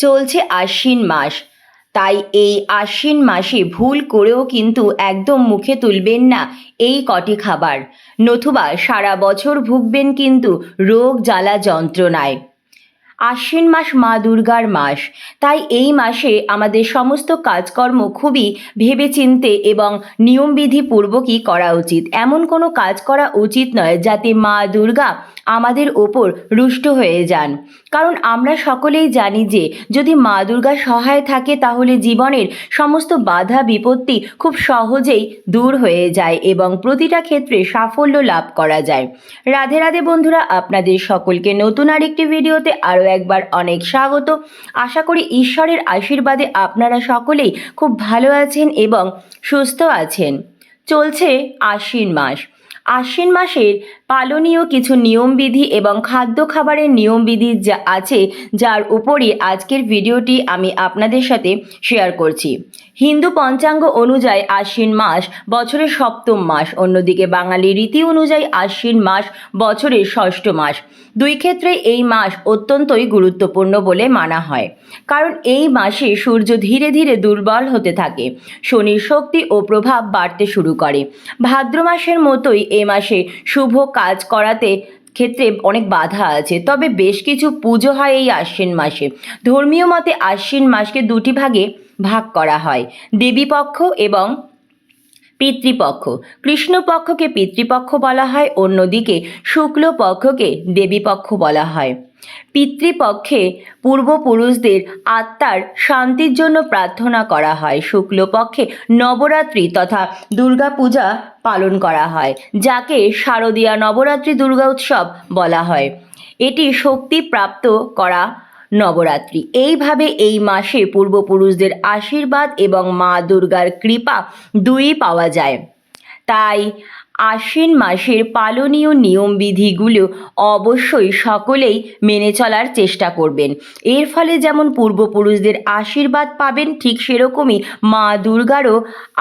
চলছে আশ্বিন মাস। তাই এই আশ্বিন মাসে ভুল করেও কিন্তু একদম মুখে তুলবেন না এই কটি খাবার। নতুবা সারা বছর ভুগবেন কিন্তু রোগ, জ্বালা, যন্ত্রণায়। আশ্বিন মাস মা দুর্গার মাস। তাই এই মাসে আমাদের সমস্ত কাজকর্ম খুবই ভেবেচিন্তে এবং নিয়মবিধি পূর্বকই করা উচিত। এমন কোনো কাজ করা উচিত নয় যাতে মা দুর্গা আমাদের ওপর রুষ্ট হয়ে যান। কারণ আমরা সকলেই জানি যে, যদি মা দুর্গা সহায় থাকে তাহলে জীবনের সমস্ত বাধা বিপত্তি খুব সহজেই দূর হয়ে যায় এবং প্রতিটা ক্ষেত্রে সাফল্য লাভ করা যায়। রাধে রাধে বন্ধুরা, আপনাদের সকলকে নতুন আরেকটি ভিডিওতে আরও একবার অনেক স্বাগত। আশা করি ঈশ্বরের আশীর্বাদে আপনারা সকলেই খুব ভালো আছেন এবং সুস্থ আছেন। চলছে আশ্বিন মাস। আশ্বিন মাসের পালনীয় কিছু নিয়মবিধি এবং খাদ্য খাবারের নিয়মবিধি যা আছে, যার উপরই আজকের ভিডিওটি আমি আপনাদের সাথে শেয়ার করছি। হিন্দু পঞ্চাঙ্গ অনুযায়ী আশ্বিন মাস বছরের সপ্তম মাস, অন্যদিকে বাঙালি রীতি অনুযায়ী আশ্বিন মাস বছরের ষষ্ঠ মাস। দুই ক্ষেত্রে এই মাস অত্যন্তই গুরুত্বপূর্ণ বলে মানা হয়। কারণ এই মাসে সূর্য ধীরে ধীরে দুর্বল হতে থাকে। শনির শক্তি ও প্রভাব বাড়তে শুরু করে। ভাদ্র মাসের মতোই এ মাসে শুভ কাজ করাতে ক্ষেত্রে অনেক বাধা আছে। তবে বেশ কিছু পুজো হয় এই আশ্বিন মাসে। ধর্মীয় মতে আশ্বিন মাসকে দুটি ভাগে ভাগ করা হয়। দেবীপক্ষ এবং পিতৃপক্ষ। কৃষ্ণপক্ষকে পিতৃপক্ষ বলা হয়, অন্যদিকে শুক্লপক্ষকে দেবীপক্ষ বলা হয়। পিতৃপক্ষে পূর্বপুরুষদের আত্মার শান্তির জন্য প্রার্থনা করা হয়। শুক্লপক্ষে নবরাত্রি তথা দুর্গাপূজা পালন করা হয়, যাকে শারদীয়া নবরাত্রি দুর্গা উৎসব বলা হয়। এটি শক্তি প্রাপ্ত করা নবরাত্রি। এইভাবে এই মাসে পূর্বপুরুষদের আশীর্বাদ এবং মা দুর্গার কৃপা দুই পাওয়া যায়। তাই আশ্বিন মাসের পালনীয় নিয়মবিধিগুলো অবশ্যই সকলেই মেনে চলার চেষ্টা করবেন। এর ফলে যেমন পূর্বপুরুষদের আশীর্বাদ পাবেন, ঠিক সেরকমই মা দুর্গারও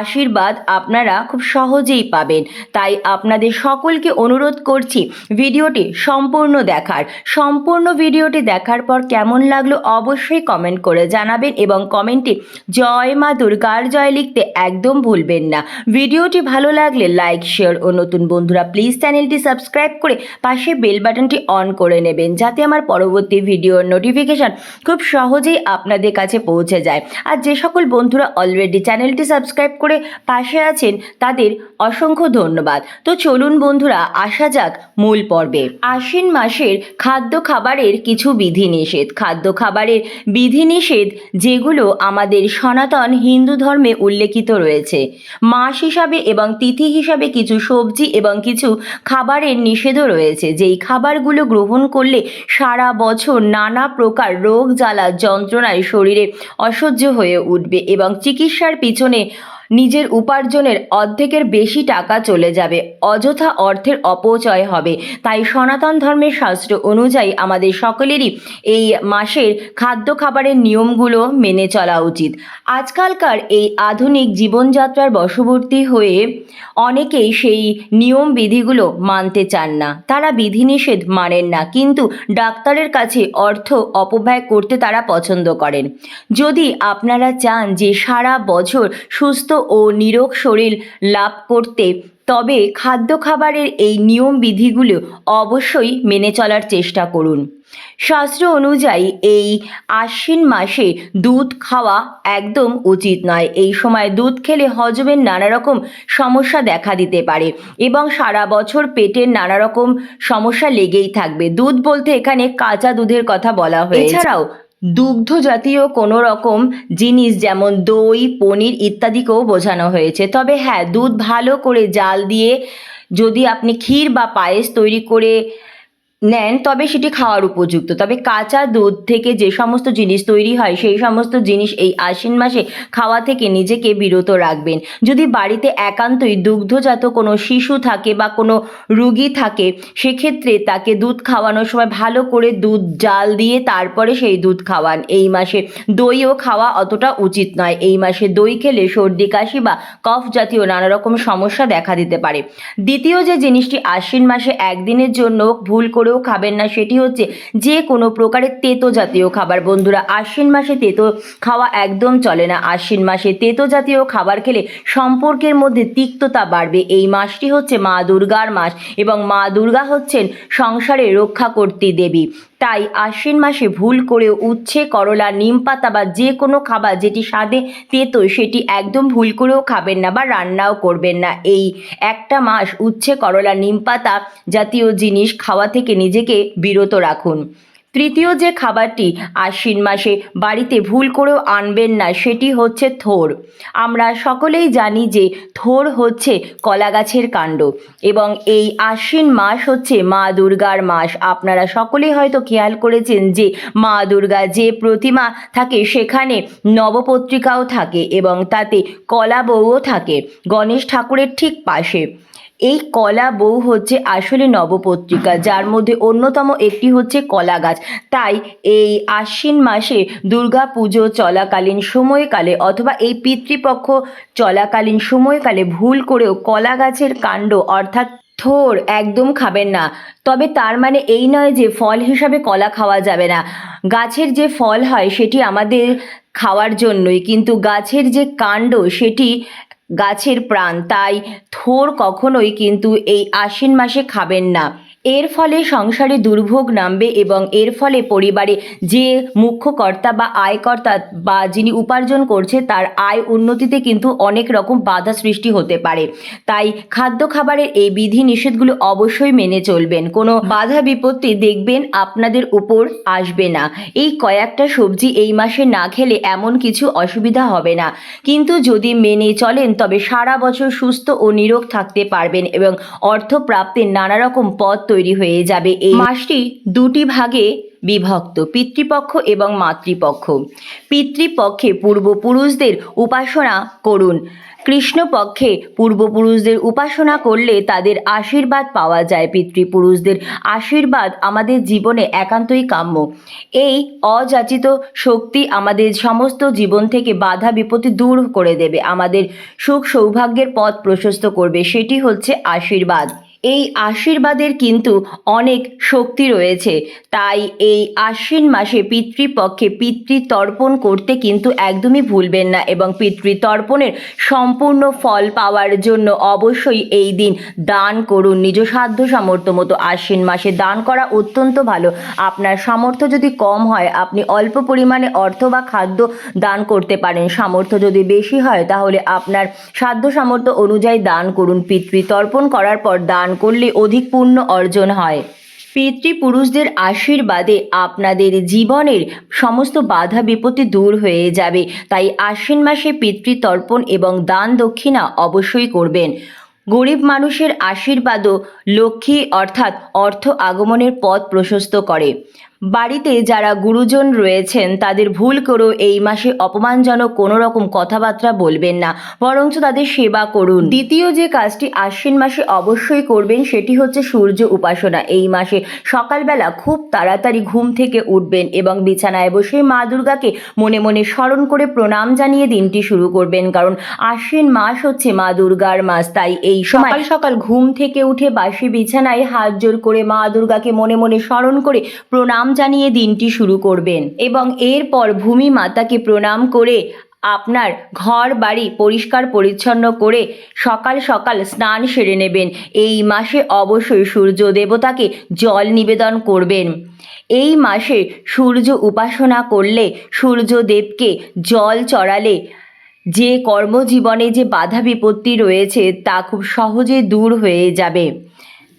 আশীর্বাদ আপনারা খুব সহজেই পাবেন। তাই আপনাদের সকলকে অনুরোধ করছি, ভিডিওটি সম্পূর্ণ দেখার। সম্পূর্ণ ভিডিওটি দেখার পর কেমন লাগল অবশ্যই কমেন্ট করে জানাবেন এবং কমেন্টে জয় মা দুর্গার জয় লিখতে একদম ভুলবেন না। ভিডিওটি ভালো লাগলে লাইক, শেয়ার ও নতুন বন্ধুরা প্লিজ চ্যানেলটি সাবস্ক্রাইব করে পাশে বেল বাটনটি অন করে নেবেন, যাতে আমার পরবর্তী ভিডিওর নোটিফিকেশান খুব সহজেই আপনাদের কাছে পৌঁছে যায়। আর যে সকল বন্ধুরা অলরেডি চ্যানেলটি সাবস্ক্রাইব করে পাশে আছেন, তাদের অসংখ্য ধন্যবাদ। তো চলুন বন্ধুরা, আসা যাক মূল পর্বে। আশ্বিন মাসের খাদ্য খাবারের কিছু বিধিনিষেধ। খাদ্য খাবারের বিধিনিষেধ যেগুলো আমাদের সনাতন হিন্দু ধর্মে উল্লেখিত রয়েছে। মাস হিসাবে এবং তিথি হিসাবে কিছু সবজি এবং কিছু খাবারের নিষেধও রয়েছে। যেই খাবারগুলো গ্রহণ করলে সারা বছর নানা প্রকার রোগ, জ্বালা, যন্ত্রণায় শরীরে অসহ্য হয়ে উঠবে এবং চিকিৎসার পিছনে নিজের উপার্জনের অর্ধেকের বেশি টাকা চলে যাবে। অযথা অর্থের অপচয় হবে। তাই সনাতন ধর্মের শাস্ত্র অনুযায়ী আমাদের সকলেরই এই মাসের খাদ্য খাবারের নিয়মগুলো মেনে চলা উচিত। আজকালকার এই আধুনিক জীবনযাত্রার বশবর্তী হয়ে অনেকেই সেই নিয়ম বিধিগুলো মানতে চান না। তারা বিধিনিষেধ মানেন না, কিন্তু ডাক্তারের কাছে অর্থ অপব্যয় করতে তারা পছন্দ করেন। যদি আপনারা চান যে সারা বছর সুস্থ ও নিরোগ শরীর লাভ করতে। তবে খাদ্য খাবারের এই নিয়ম বিধিগুলো অবশ্যই মেনে চলার চেষ্টা করুন। শাস্ত্র অনুযায়ী এই আশ্বিন মাসে দুধ খাওয়া একদম উচিত নয়। এই সময় দুধ খেলে হজমের নানা রকম সমস্যা দেখা দিতে পারে এবং সারা বছর পেটের নানা রকম সমস্যা লেগেই থাকবে। দুধ বলতে এখানে কাঁচা দুধের কথা বলা হয়েছে। এছাড়াও দুগ্ধ জাতীয় কোনো রকম জিনিস যেমন দই, পনির ইত্যাদিকেও বোঝানো হয়েছে। তবে হ্যাঁ দুধ ভালো করে জাল দিয়ে যদি আপনি ক্ষীর বা পায়েস তৈরি করে নেন, তবে সেটি খাওয়ার উপযুক্ত। তবে কাঁচা দুধ থেকে যে সমস্ত জিনিস তৈরি হয়, সেই সমস্ত জিনিস এই আশ্বিন মাসে খাওয়া থেকে নিজেকে বিরত রাখবেন। যদি বাড়িতে একান্তই দুগ্ধজাত কোনো শিশু থাকে বা কোনো রুগী থাকে, সেক্ষেত্রে তাকে দুধ খাওয়ানোর সময় ভালো করে দুধ জাল দিয়ে তারপরে সেই দুধ খাওয়ান। এই মাসে দইও খাওয়া অতটা উচিত নয়। এই মাসে দই খেলে সর্দি, কাশি বা কফ জাতীয় নানা রকম সমস্যা দেখা দিতে পারে। দ্বিতীয় যে জিনিসটি আশ্বিন মাসে একদিনের জন্য ভুল করেও করেও খাবেন না, সেটি হচ্ছে যে কোনো প্রকারের তেতো জাতীয় খাবার। বন্ধুরা, আশ্বিন মাসে তেতো খাওয়া একদম চলে না। আশ্বিন মাসে তেতো জাতীয় খাবার খেলে সম্পর্কের মধ্যে তিক্ততা বাড়বে। এই মাসটি হচ্ছে মা দুর্গার মাস এবং মা দুর্গা হচ্ছেন সংসারে রক্ষা করতে দেবী। তাই আশ্বিন মাসে ভুল করেও উচ্ছে, করলা, নিম পাতা বা যে কোনো খাবার যেটি স্বাদে তেতো, সেটি একদম ভুল করেও খাবেন না বা রান্নাও করবেন না। এই একটা মাস উচ্ছে, করলা, নিম পাতা জাতীয় জিনিস খাওয়া থেকে নিজেকে বিরত রাখুন। তৃতীয় যে খাবারটি আশ্বিন মাসে বাড়িতে ভুল করেও আনবেন না, সেটি হচ্ছে থোর। আমরা সকলেই জানি যে থোর হচ্ছে কলা গাছের কাণ্ড এবং এই আশ্বিন মাস হচ্ছে মা দুর্গার মাস। আপনারা সকলেই হয়তো খেয়াল করেছেন যে মা দুর্গা যে প্রতিমা থাকে, সেখানে নবপত্রিকাও থাকে এবং তাতে কলা বউও থাকে। গণেশ ঠাকুরের ঠিক পাশে। এই কলা বউ হচ্ছে আসলে নবপত্রিকা, যার মধ্যে অন্যতম একটি হচ্ছে কলা গাছ। তাই এই আশ্বিন মাসে দুর্গা পুজো চলাকালীন সময়কালে অথবা এই পিতৃপক্ষ চলাকালীন সময়কালে ভুল করেও কলা গাছের কাণ্ড অর্থাৎ থোর একদম খাবেন না। তবে তার মানে এই নয় যে ফল হিসাবে কলা খাওয়া যাবে না। গাছের যে ফল হয় সেটি আমাদের খাওয়ার জন্যই, কিন্তু গাছের যে কাণ্ড সেটি গাছের প্রাণ। তাই থোর কখনোই কিন্তু এই আশ্বিন মাসে খাবেন না। এর ফলে সংসারে দুর্ভোগ নামবে এবং এর ফলে পরিবারে যে মুখ্য কর্তা বা আয়কর্তা বা যিনি উপার্জন করছে, তার আয় উন্নতিতে কিন্তু অনেক রকম বাধা সৃষ্টি হতে পারে। তাই খাদ্য খাবারের এই বিধি নিষেধগুলো অবশ্যই মেনে চলবেন। কোনো বাধা বিপত্তি দেখবেন আপনাদের উপর আসবে না। এই কয়েকটা সবজি এই মাসে না খেলে এমন কিছু অসুবিধা হবে না। কিন্তু যদি মেনে চলেন, তবে সারা বছর সুস্থ ও নিরোগ থাকতে পারবেন এবং অর্থ প্রাপ্তির নানা রকম পথ তৈরি হয়ে যাবে এই মাসটি দুটি ভাগে বিভক্ত, পিতৃপক্ষ এবং মাতৃপক্ষ। পিতৃপক্ষে পূর্বপুরুষদের উপাসনা করুন। কৃষ্ণপক্ষে পূর্বপুরুষদের উপাসনা করলে তাদের আশীর্বাদ পাওয়া যায়। পিতৃপুরুষদের আশীর্বাদ আমাদের জীবনে একান্তই কাম্য। এই অযাচিত শক্তি আমাদের সমস্ত জীবন থেকে বাধা বিপত্তি দূর করে দেবে। আমাদের সুখ সৌভাগ্যের পথ প্রশস্ত করবে। সেটি হচ্ছে আশীর্বাদ। এই আশীর্বাদের কিন্তু অনেক শক্তি রয়েছে। তাই এই আশ্বিন মাসে পিতৃপক্ষে পিতৃতর্পণ করতে কিন্তু একদমই ভুলবেন না এবং পিতৃতর্পণের সম্পূর্ণ ফল পাওয়ার জন্য অবশ্যই এই দিন দান করুন। নিজ সাধ্য সামর্থ্য মতো আশ্বিন মাসে দান করা অত্যন্ত ভালো। আপনার সামর্থ্য যদি কম হয়, আপনি অল্প পরিমাণে অর্থ বা খাদ্য দান করতে পারেন। সামর্থ্য যদি বেশি হয়, তাহলে আপনার সাধ্য সামর্থ্য অনুযায়ী দান করুন। পিতৃতর্পণ করার পর দান করলে অধিক পুণ্য অর্জন হয়। পিতৃপুরুষদের আশীর্বাদে আপনাদের জীবনের সমস্ত বাধা বিপত্তি দূর হয়ে যাবে। তাই আশ্বিন মাসে পিতৃতর্পণ এবং দান দক্ষিণা অবশ্যই করবেন। গরিব মানুষের আশীর্বাদও লক্ষ্মী অর্থাৎ অর্থ আগমনের পথ প্রশস্ত করে। বাড়িতে যারা গুরুজন রয়েছেন, তাদের ভুল করেও এই মাসে অপমানজনক কোনো রকম কথাবার্তা বলবেন না। বরঞ্চ তাদের সেবা করুন। দ্বিতীয় যে কাজটি আশ্বিন মাসে অবশ্যই করবেন, সেটি হচ্ছে সূর্য উপাসনা। এই মাসে সকালবেলা খুব তাড়াতাড়ি ঘুম থেকে উঠবেন এবং বিছানায় বসে মা দুর্গাকে মনে মনে স্মরণ করে প্রণাম জানিয়ে দিনটি শুরু করবেন। কারণ আশ্বিন মাস হচ্ছে মা দুর্গার মাস, তাই এই সকাল সকাল ঘুম থেকে উঠে বাসি বিছানায় হাত জোর করে মা দুর্গাকে মনে মনে স্মরণ করে প্রণাম জানিয়ে দিনটি শুরু করবেন এবং এরপর ভূমি মাতাকে প্রণাম করে আপনার ঘর বাড়ি পরিষ্কার পরিচ্ছন্ন করে সকাল সকাল স্নান সেরে নেবেন। এই মাসে অবশ্যই সূর্য দেবতাকে জল নিবেদন করবেন। এই মাসে সূর্য উপাসনা করলে সূর্যদেবকে জল চড়ালে যে কর্মজীবনে যে বাধা বিপত্তি রয়েছে তা খুব সহজে দূর হয়ে যাবে।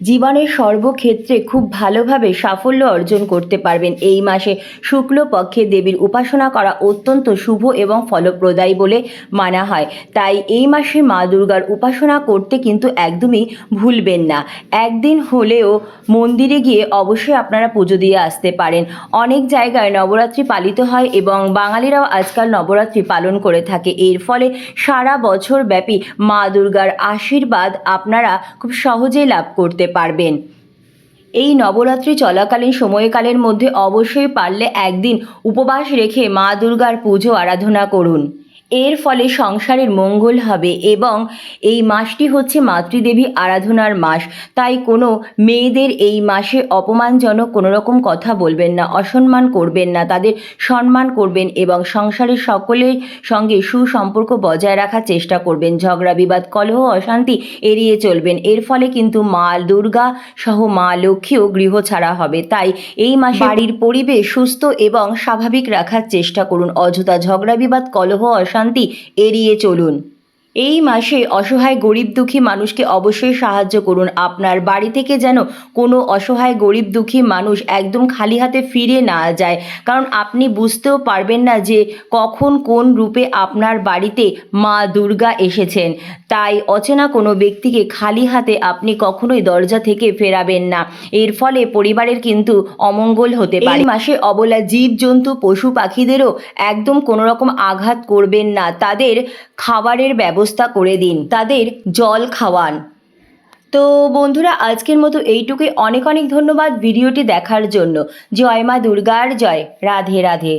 জীবনের সর্বক্ষেত্রে খুব ভালোভাবে সাফল্য অর্জন করতে পারবেন। এই মাসে শুক্লপক্ষে দেবীর উপাসনা করা অত্যন্ত শুভ এবং ফলপ্রদায়ী বলে মানা হয়। তাই এই মাসে মা দুর্গার উপাসনা করতে কিন্তু একদমই ভুলবেন না। একদিন হলেও মন্দিরে গিয়ে অবশ্যই আপনারা পুজো দিয়ে আসতে পারেন। অনেক জায়গায় নবরাত্রি পালিত হয় এবং বাঙালিরাও আজকাল নবরাত্রি পালন করে থাকে। এর ফলে সারা বছর ব্যাপী মা দুর্গার আশীর্বাদ আপনারা খুব সহজেই লাভ করতে পারবেন। এই নবরাত্রি চলাকালীন সময়কালের মধ্যে অবশ্যই পারলে একদিন উপবাস রেখে মা দুর্গার পুজো আরাধনা করুন। এর ফলে সংসারের মঙ্গল হবে এবং এই মাসটি হচ্ছে মাতৃদেবী আরাধনার মাস। তাই কোনো মেয়েদের এই মাসে অপমানজনক কোনো রকম কথা বলবেন না অসম্মান করবেন না তাদের সম্মান করবেন এবং সংসারের সকলের সঙ্গে সুসম্পর্ক বজায় রাখার চেষ্টা করবেন। ঝগড়া বিবাদ কলহ অশান্তি এড়িয়ে চলবেন। এর ফলে কিন্তু মা দুর্গা সহ মা লক্ষ্মীও গৃহ ছাড়া হবে। তাই এই মাসে বাড়ির পরিবেশ সুস্থ এবং স্বাভাবিক রাখার চেষ্টা করুন। অযথা ঝগড়া বিবাদ কলহ অশান্তি এড়িয়ে চলুন। এই মাসে অসহায় গরিব দুঃখী মানুষকে অবশ্যই সাহায্য করুন। আপনার বাড়ি থেকে যেন কোনো অসহায় গরিব দুঃখী মানুষ একদম খালি হাতে ফিরে না যায়। কারণ আপনি বুঝতেও পারবেন না যে কখন কোন রূপে আপনার বাড়িতে মা দুর্গা এসেছেন। তাই অচেনা কোনো ব্যক্তিকে খালি হাতে আপনি কখনোই দরজা থেকে ফেরাবেন না। এর ফলে পরিবারের কিন্তু অমঙ্গল হতে পারে। এই মাসে অবলা জীবজন্তু, পশু পাখিদেরও একদম কোনো রকম আঘাত করবেন না। তাদের খাবারের ব্যবস্থা করে দিন, তাদের জল খাওয়ান। তো বন্ধুরা, আজকের মতো এইটুকুই। অনেক অনেক ধন্যবাদ ভিডিওটি দেখার জন্য। জয় মা দুর্গার জয়। রাধে রাধে।